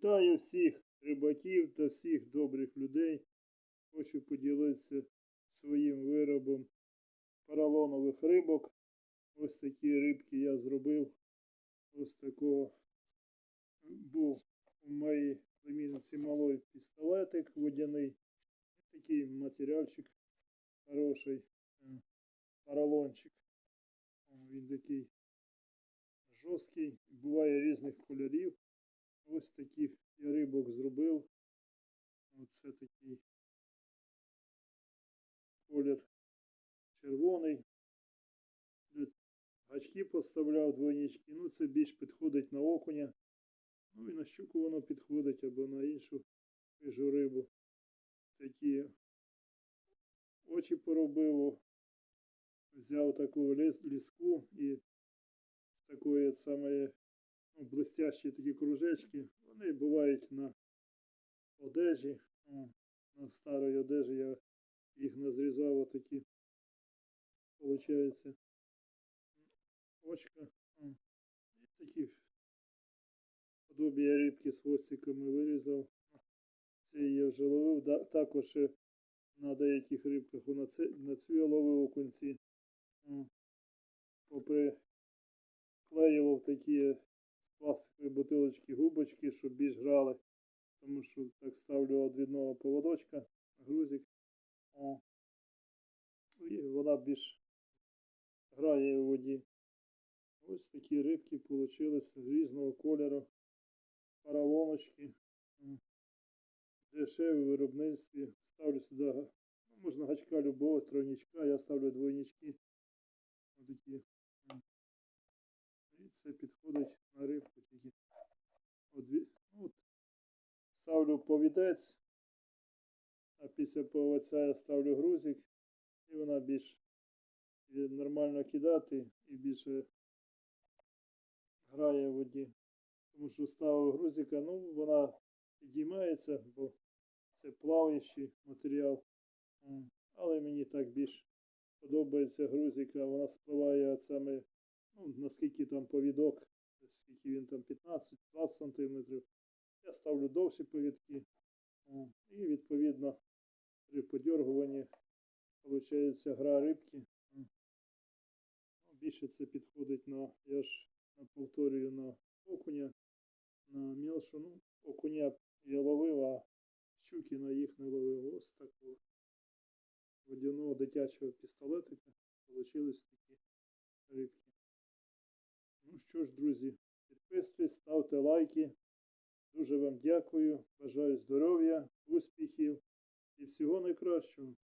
Вітаю всіх рибаків та всіх добрих людей. Хочу поділитися своїм виробом поролонових рибок. Ось такі рибки я зробив. Ось такого був у моїй племінниці малий пістолетик водяний. Такий матеріальчик хороший. е, Поролончик. Він такий жорсткий, буває різних кольорів. Ось таких я рибок зробив. Оце такий колір червоний. Гачки поставляв двойнички. Ну, це більш підходить на окуня. Ну і на щуку воно підходить або на іншу хижу рибу. Такі очі поробив. Взяв таку ліс- ліску і з такої самої блестящі такі кружечки. Вони бувають на одежі. На старій одежі я їх назрізав отакі. Получається. Очка. І такі подобія рибки з хвостиками вирізав. Це я вже ловив. Також на деяких рибках на, цю я ловив окунці. О, Попри клеював такі з пластикової бутилочки губочки, щоб більш грали. Тому що так ставлю від одного поводочка, грузик. О. І вона більш грає у воді. Ось такі рибки вийшли різного кольору. Паралоночки. Дешеві виробництві. Ставлю сюди, ну, можна гачка любого, тройничка, я ставлю двойнички. Отакі. М. І це підходить рибку тільки. От, ну, от. Ставлю повідець, а після поводця я ставлю грузик, і вона більш нормально кидати і більше грає в воді. Тому що ставив грузика, ну вона підіймається, бо це плаваючий матеріал. Але мені так більш подобається грузика, вона спливає от саме, ну, наскільки там повідок, скільки він там 15-20 сантиметрів. Я ставлю довші повідки. І відповідно при подергуванні виходить гра рибки. Ну, Більше це підходить на, я ж повторюю на окуня, на мілшу. Ну, окуня я ловив, а щуки на їх не ловив. Ось такого водяного дитячого пістолетика получились такі рибки. Ну що ж, друзі, підписуйтесь, ставте лайки. Дуже вам дякую. Бажаю здоров'я, успіхів і всього найкращого.